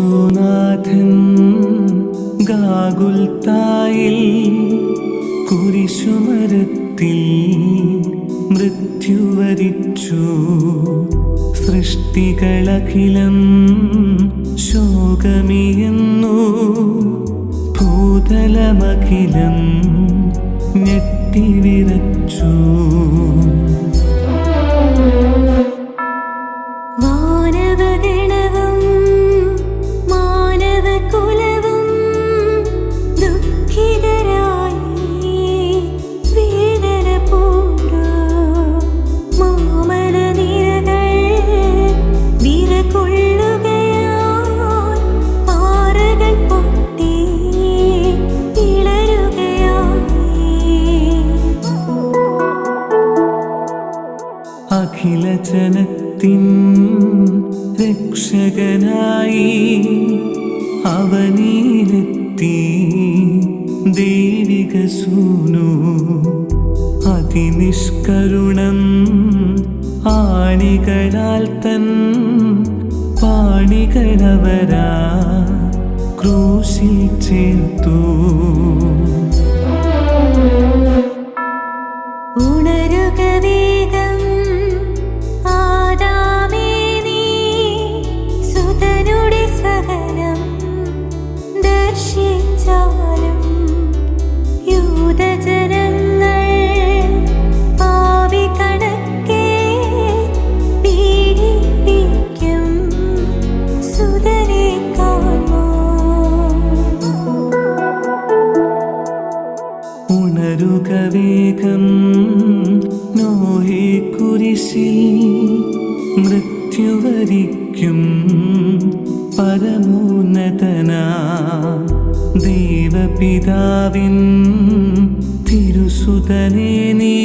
യേശുനാഥൻ ഗാഗുൽത്തായിൽ കുരിശുമരത്തിൽ മൃത്യുവരിച്ചു. സൃഷ്ടികളഖിലം ശോകമിയുന്നു. ഭൂതലമഖിലം ഞെട്ടിവിറച്ചു. വാനവകൻ അഖില ജനത്തിൻ രക്ഷകനായി അവനീരത്തി ദൈവിക സൂനു അതിനിഷ്കരുണം ആണികളാൽ തൻ പാണികളവരാ ക്രൂശി ചേർത്തു. വേഗം നോഹി കുരിശിൽ മൃത്യുവരിക്കും പരമോന്നതന ദൈവപിതാവിൻ തിരുസുതനെ നീ